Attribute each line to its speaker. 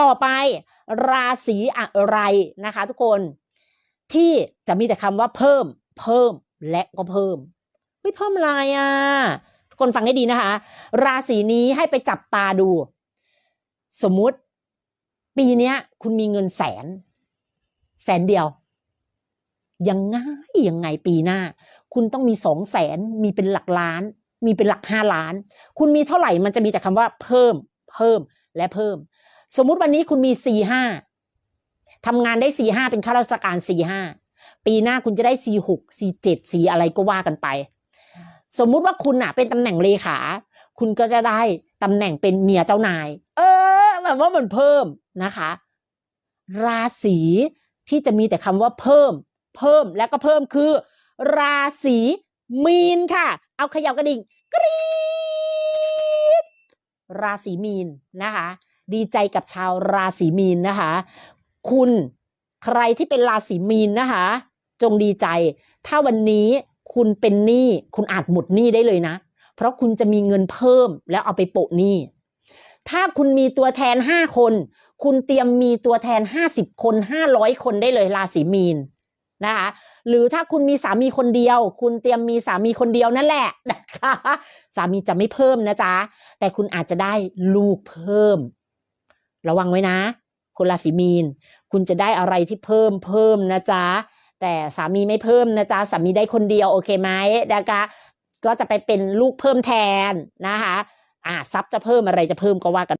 Speaker 1: ต่อไปราศีอะไรนะคะ ทุกคนที่จะมีแต่คำว่าเพิ่ม เพิ่มและก็เพิ่มเฮ้ยเพิ่มอะไรอะทุกคนฟังให้ดีนะคะ ราศีนี้ให้ไปจับตาดู สมมุติ ปีเนี้ยคุณมีเงินแสน แสนเดียว ยังไงยังไงปีหน้า คุณต้องมีสองแสนมีเป็นหลักล้าน มีเป็นหลักห้าล้าน คุณมีเท่าไหร่มันจะมีแต่คำว่าเพิ่ม เพิ่มและเพิ่ม สมมุติวันนี้คุณมีสี่ห้าทำงานได้สี่ห้าเป็นข้าราชการสี่ห้าปีหน้าคุณจะได้สี่หกสี่เจ็ดสี่อะไรก็ว่ากันไป สมมุติว่าคุณอะเป็นตำแหน่งเลขา คุณก็จะได้ตำแหน่งเป็นเมียเจ้านาย เออแบบว่ามันเพิ่มนะคะ ราศีที่จะมีแต่คำว่าเพิ่ม เพิ่มและก็เพิ่มคือ ราศีมีนค่ะ เอาเขย่ากระดิ่งกรี๊ดราศีมีนนะคะ ดีใจกับชาวราศีมีนนะคะ คุณใครที่เป็นราศีมีนนะคะ จงดีใจ ถ้าวันนี้คุณเป็นหนี้คุณอาจหมดหนี้ได้เลยนะ เพราะคุณจะมีเงินเพิ่มแล้วเอาไปโปะหนี้ ถ้าคุณมีตัวแทนห้าคน คุณเตรียมมีตัวแทนห้าสิบคนห้าร้อยคนได้เลยราศีมีนนะคะหรือถ้าคุณมีสามีคนเดียว คุณเตรียมมีสามีคนเดียวนั่นแหละนะคะ สามีจะไม่เพิ่มนะจ๊ะ แต่คุณอาจจะได้ลูกเพิ่ม ระวังไว้นะ คนราศีมีน คุณจะได้อะไรที่เพิ่มเพิ่มนะจ๊ะ แต่สามีไม่เพิ่มนะจ๊ะ สามีได้คนเดียวโอเคไหมนะคะก็จะไปเป็นลูกเพิ่มแทนนะคะ อ่าทรัพย์จะเพิ่มอะไรจะเพิ่มก็ว่ากัน